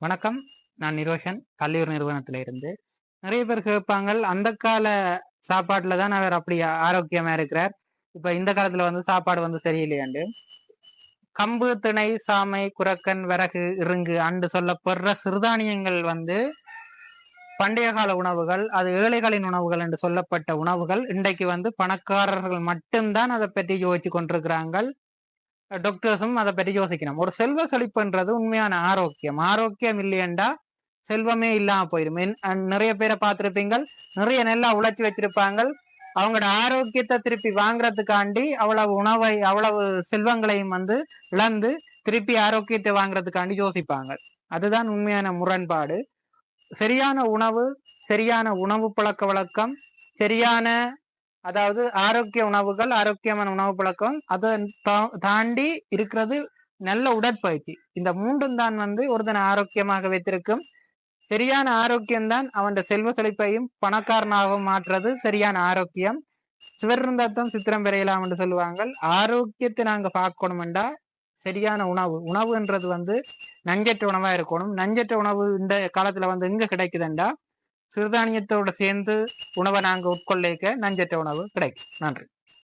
வணக்கம். நான் நிரோஷன். கல்லூர் நிறுவனத்துல இருந்து நிறைய பேர் கேட்பாங்க அந்த கால சாப்பாட்டுல தான் அவர் அப்படி ஆரோக்கியமா இருக்கிறார். இப்ப இந்த காலத்துல வந்து சாப்பாடு வந்து சரியில்லையாண்டு? கம்பு திணை சாமை குரக்கன் விறகு இருங்கு அண்டு சொல்லப்படுற சிறுதானியங்கள் வந்து பண்டைய கால உணவுகள் அது ஏழைகளின் உணவுகள் என்று சொல்லப்பட்ட உணவுகள். இன்றைக்கு வந்து பணக்காரர்கள் மட்டும்தான் அதை பற்றி யோசிச்சு கொண்டிருக்கிறாங்க டாக்டர்ஸும் அதை பற்றி யோசிக்கணும். ஒரு செல்வ செழிப்புன்றது உண்மையான ஆரோக்கியம். ஆரோக்கியம் இல்லையண்டா செல்வமே இல்லாம போயிடும். நிறைய பேரை பார்த்துருப்பீங்கள். நிறைய நெல்லா உழைச்சி வச்சிருப்பாங்க அவங்களோட ஆரோக்கியத்தை திருப்பி வாங்குறதுக்காண்டி அவ்வளவு உணவை அவ்வளவு செல்வங்களையும் வந்து இழந்து திருப்பி ஆரோக்கியத்தை வாங்குறதுக்காண்டி யோசிப்பாங்க அதுதான் உண்மையான முரண்பாடு. சரியான உணவு சரியான உணவு பழக்க வழக்கம் சரியான அதாவது ஆரோக்கிய உணவுகள் ஆரோக்கியமான உணவு பழக்கம் அதை தாண்டி இருக்கிறது நல்ல உடற்பயிற்சி. இந்த மூன்றும் தான் வந்து ஒருத்தனை ஆரோக்கியமாக வைத்திருக்கும். சரியான ஆரோக்கியம்தான் அவன் செல்வ செழிப்பையும் பணக்காரனாகவும் மாற்றுறது சரியான ஆரோக்கியம். சிவருந்தத்தம் சித்திரம் பெறையலாம் என்று சொல்லுவாங்க ஆரோக்கியத்தை நாங்க பார்க்கணும்டா சரியான உணவு. உணவுன்றது வந்து நஞ்சற்ற உணவா இருக்கணும். நஞ்சற்ற உணவு இந்த காலத்துல வந்து எங்க கிடைக்குதுண்டா? சிறுதானியத்தோட சேர்ந்து உணவை நாங்கள் உட்கொள்ளிக்க நஞ்சற்ற உணவு கிடைக்கும். நன்றி.